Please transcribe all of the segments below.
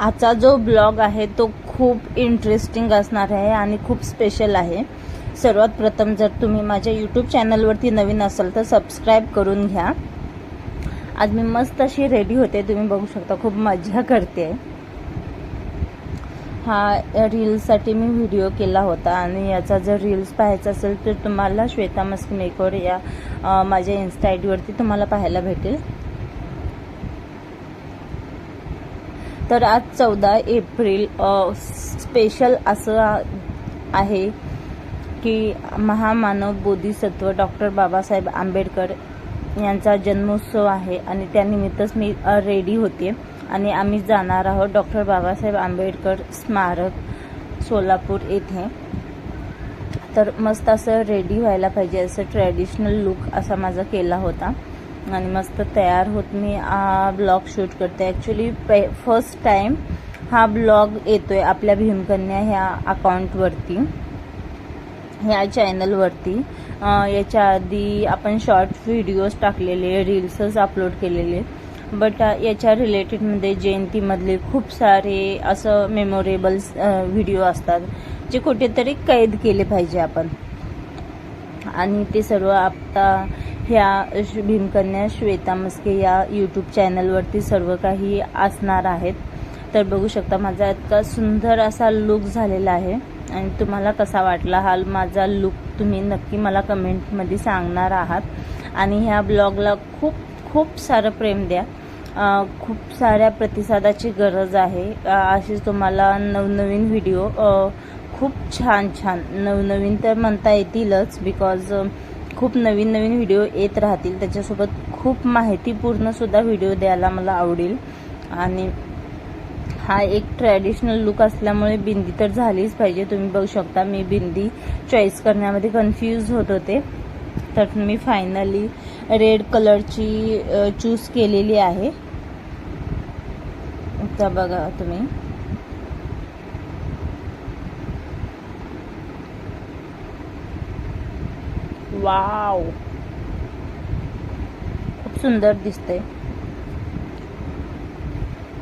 आजचा जो ब्लॉग आहे तो खूप इंटरेस्टिंग असणार आहे आणि खूप स्पेशल आहे. सर्वात प्रथम जर तुम्ही माझ्या यूट्यूब चॅनलवरती नवीन असाल तर सबस्क्राईब करून घ्या. आज मी मस्त अशी रेडी होते तुम्ही बघू शकता खूप मजा करते. हा रील्ससाठी मी व्हिडिओ केला होता आणि याचा जर रील्स पाहायचा असेल तर तुम्हाला श्वेता मस्क मेकवर या माझ्या इन्स्टा आय डीवरती तुम्हाला पाहायला भेटेल. तर आज चौदा एप्रिल स्पेशल असं आहे की महामानव बोधिसत्व डॉक्टर बाबासाहेब आंबेडकर यांचा जन्मोत्सव आहे आणि त्यानिमित्तच मी रेडी होते. आणि आम्ही जाणार आहोत डॉक्टर बाबासाहेब आंबेडकर स्मारक सोलापूर येथे. तर मस्त असं रेडी व्हायला पाहिजे असं ट्रॅडिशनल लुक असा माझा केला होता. आणि मस्त तयार होत मी हा ब्लॉग शूट करते. ॲक्च्युली पे फर्स्ट टाईम हा ब्लॉग येतोय आपल्या भीमकन्या ह्या अकाउंटवरती ह्या चॅनलवरती याच्या आधी आपण शॉर्ट व्हिडिओज टाकलेले रील्सच अपलोड केलेले. बट याच्या रिलेटेडमध्ये जयंतीमधले खूप सारे असं मेमोरेबल्स व्हिडिओ असतात जे कुठेतरी कैद केले पाहिजे आपण. आणि ते सर्व आता ह्या भीमकन्या श्वेता मस्के या यूट्यूब चॅनलवरती सर्व काही असणार आहेत. तर बघू शकता माझा इतका सुंदर असा लुक झालेला आहे. आणि तुम्हाला कसा वाटला हा माझा लुक तुम्ही नक्की मला कमेंटमध्ये सांगणार आहात. आणि ह्या ब्लॉगला खूप खूप सारं प्रेम द्या. खूप साऱ्या प्रतिसादाची गरज आहे. अशीच तुम्हाला नवनवीन व्हिडिओ खूप छान छान. नवनवीन तर म्हणता येतीलच बिकॉज खूप नवीन नवीन व्हिडिओ येत राहतील. त्याच्यासोबत खूप माहितीपूर्णसुद्धा व्हिडिओ द्यायला मला आवडेल. आणि हा एक ट्रॅडिशनल लुक असल्यामुळे बिंदी तर झालीच पाहिजे. तुम्ही बघू शकता मी बिंदी चॉईस करण्यामध्ये कन्फ्यूज होत होते. तर मी फायनली रेड कलरची चूज केलेली आहे. तर बघा तुम्ही. वाव. खूप सुंदर दिसते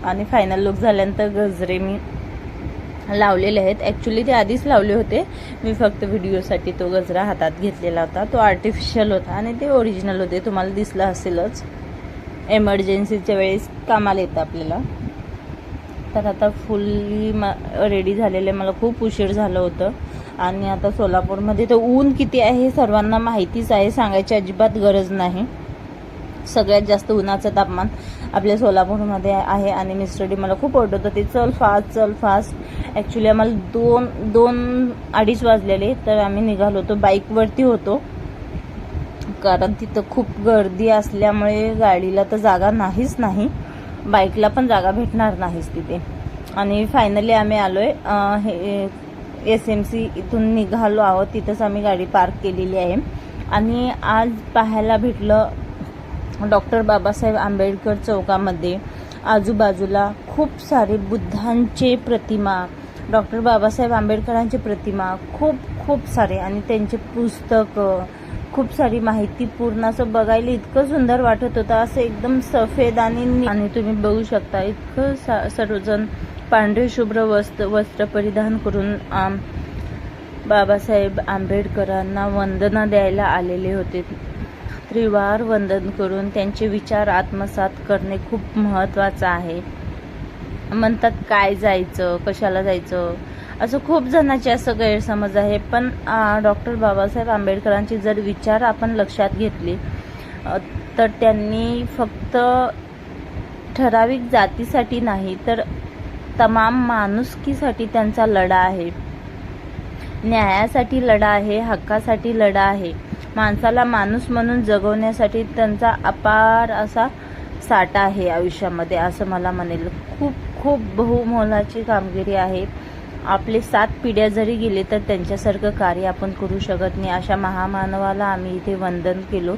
आणि फायनल लुक झाल्यानंतर गजरे मी लावलेले आहेत. ॲक्च्युली ते आधीच लावले होते. मी फक्त व्हिडिओसाठी तो गजरा हातात घेतलेला होता. तो आर्टिफिशियल होता आणि ते ओरिजिनल होते. तुम्हाला दिसलं असेलच. एमर्जन्सीच्या वेळेस कामाला येतं आपल्याला. तर आता फुल्ली म रेडी झालेले मला खूप उशीर झालं होतं. आणि आता सोलापूरमध्ये तर ऊन किती आहे हे सर्वांना माहितीच आहे सांगायची अजिबात गरज नाही. सगळ्यात जास्त उन्हाचं तापमान आपल्या सोलापूरमध्ये आहे आणि मिस्टर डी मला खूप ओरडत होते चल फास्ट चल फास्ट ॲक्च्युली आम्हाला दोन दोन अडीच वाजलेले तर आम्ही निघालो होतो बाईकवरती होतो. कारण तिथं खूप गर्दी असल्यामुळे गाडीला तर जागा नाहीच नाही. बाईकला पण जागा भेटणार नाहीच तिथे. आणि फायनली आम्ही आलो आहे हे एस एम सी इथून निघालो आहोत. तिथंच आम्ही गाडी पार्क केलेली आहे. आणि आज पाहायला भेटलं डॉक्टर बाबासाहेब आंबेडकर चौकामध्ये आजूबाजूला खूप सारे बुद्धांचे प्रतिमा डॉक्टर बाबासाहेब आंबेडकरांची प्रतिमा खूप खूप सारे आणि त्यांचे पुस्तकं खूप सारी माहिती पूर्ण असं बघायला इतकं सुंदर वाटत होतं. असं एकदम सफेद आणि आणि तुम्ही बघू शकता इतकं सा सर्वजण पांढरे शुभ्र वस्त्र वस्त्र परिधान करून आम बाबासाहेब आंबेडकरांना वंदना द्यायला आलेले होते. त्रिवार वंदन करून त्यांचे विचार आत्मसात करणे खूप महत्त्वाचं आहे. म्हणतात काय जायचं? कशाला जायचं? असं खूप जणांचे असं गैरसमज आहे. पण डॉक्टर बाबासाहेब आंबेडकरांचे जर विचार आपण लक्षात घेतले तर त्यांनी फक्त ठराविक जातीसाठी नाही तर तमाम माणुसकीसाठी त्यांचा लढा आहे. न्यायासाठी लढा आहे हक्कासाठी लढा आहे. माणसाला माणूस म्हणून जगवण्यासाठी त्यांचा अपार असा साठा आहे आयुष्यामध्ये असं मला म्हणेल. खूप खूप बहुमोलाची कामगिरी आहे. आपले सात पिढ्या जरी गेले तर त्यांच्यासारखं कार्य आपण करू शकत नाही. अशा महामानवाला आम्ही इथे वंदन केलो.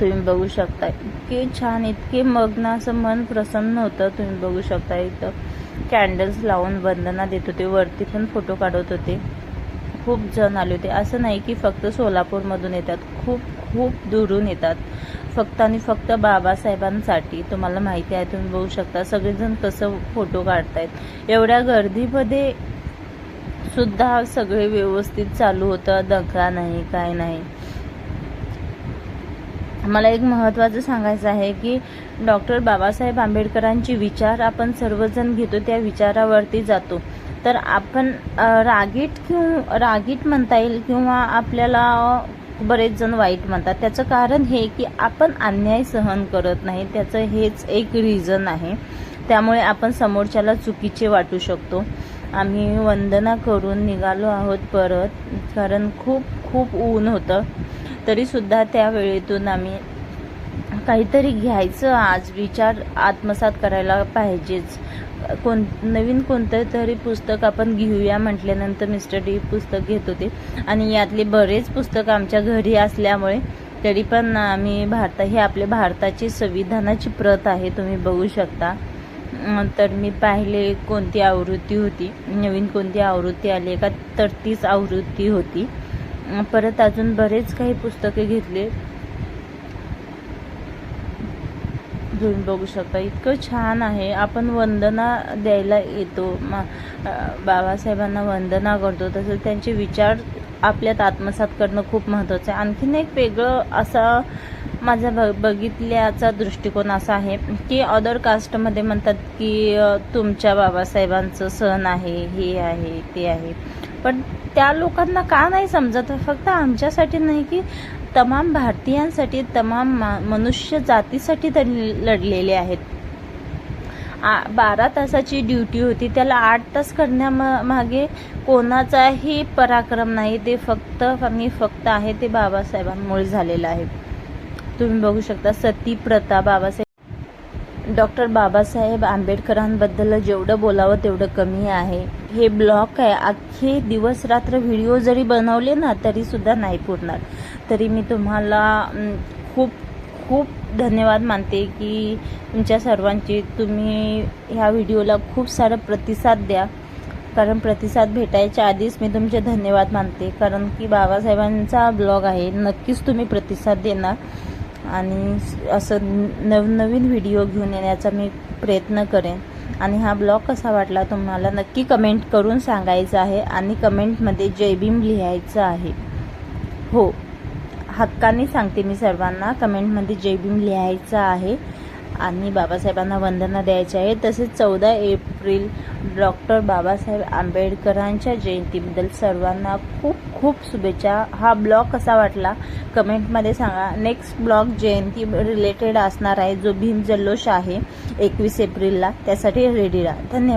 तुम्ही बघू शकता इतके छान इतके मग्न असं मन प्रसन्न होतं तुम्ही बघू शकता इथं. कॅन्डल्स लावून वंदना देत होते वरती पण फोटो काढत होते. खूप जण आले होते. असं नाही की फक्त सोलापूरमधून येतात खूप खूप दुरून येतात. फक्त आणि फक्त बाबासाहेबांसाठी तुम्हाला माहिती आहे तुम्ही बघू शकता. सगळेजण कसं फोटो काढतायत. एवढ्या गर्दीमध्ये सुद्धा सगळे व्यवस्थित चालू होतं. दंगा नाही काय नाही. मला एक महत्त्वाचं सांगायचं आहे की डॉक्टर बाबासाहेब आंबेडकरांचे विचार आपण सर्वजण घेतो त्या विचारावरती जातो. तर आपण रागीट किंवा रागीट म्हणता येईल किंवा आपल्याला बरेच जण वाईट म्हणतात. त्याचं कारण हे की आपण अन्याय सहन करत नाही. त्याचं हेच एक रिझन आहे. त्यामुळे आपण समोरच्याला चुकीचे वाटू शकतो. आम्ही वंदना करून निघालो आहोत परत. कारण खूप खूप ऊन होतं. तरीसुद्धा त्या वेळेतून आम्ही काहीतरी घ्यायचं आज विचार आत्मसात करायला पाहिजेच. कोण नवीन कोणतं तरी पुस्तक आपण घेऊया म्हटल्यानंतर मिस्टर डी पुस्तक घेत होते. आणि यातले बरेच पुस्तक आमच्या घरी असल्यामुळे तरी पण आम्ही भारता हे आपल्या भारताची संविधानाची प्रत आहे तुम्ही बघू शकता. तर मी पाहिले कोणती आवृत्ती होती नवीन कोणती आवृत्ती आली का तर तीच आवृत्ती होती. परत अजून बरेच काही पुस्तके घेतले. तुम्ही बघू शकता इतकं छान आहे. आपण वंदना द्यायला येतो. मा बाबासाहेबांना वंदना करतो. तसंच त्यांचे विचार आपल्यात आत्मसात करणं खूप महत्त्वाचं आहे. आणखीन एक वेगळं असा माझा ब बघितल्याचा दृष्टिकोन असा आहे की अदर कास्टमध्ये म्हणतात की तुमच्या बाबासाहेबांचं सण आहे हे आहे ते आहे. पण त्या लोकांना का नाही समजत? फक्त आमच्यासाठी नाही की तमाम भारतीयांसाठी तमाम मा- मनुष्य जातीसाठी त्यांनी लढलेले आहेत. आ बारा तासाची ड्युटी होती. त्याला आठ तास करण्यामागे कोणाचाही पराक्रम नाही. ते फक्त आणि फक्त आहे ते बाबासाहेबांमुळे झालेलं आहे. तुम्ही बघू शकता सती प्रथा बाबासाहेब डॉक्टर बाबासाहेब आंबेडकरांबद्दल जेवढं बोलावं तेवढं कमी आहे. हे ब्लॉग आहे. अख्खे दिवस रात्र व्हिडिओ जरी बनवले ना तरी सुद्धा नाही पुरणार. तरी मी तुम्हाला खूप खूप धन्यवाद मानते की तुमच्या सर्वांची तुम्ही ह्या व्हिडिओला खूप सारा प्रतिसाद द्या. कारण प्रतिसाद भेटायच्या आधीच मी तुमचे धन्यवाद मानते. कारण की बाबासाहेबांचा ब्लॉग आहे. नक्कीच तुम्ही प्रतिसाद देणार. आणि असं नवनवीन व्हिडिओ घेऊन येण्याचा मी प्रयत्न करेन. आणि हा ब्लॉग कसा वाटला तुम्हाला नक्की कमेंट करून सांगायचं आहे आणि कमेंटमध्ये जय भीम लिहायचं आहे. हो हक्काने सांगते मी सर्वांना. कमेंटमध्ये जय भीम लिहायचं आहे. आणि बाबासाहेबांना वंदना द्यायची आहे. तसेच चौदा एप्रिल डॉक्टर बाबासाहेब आंबेडकरांच्या जयंतीबद्दल सर्वांना खूप खूप शुभेच्छा. हा ब्लॉग कसा वाटला? कमेंटमध्ये सांगा. नेक्स्ट ब्लॉग जयंती रिलेटेड असणार आहे जो भीम जल्लोष आहे एकवीस एप्रिलला. त्यासाठी रेडी राहा. धन्यवाद.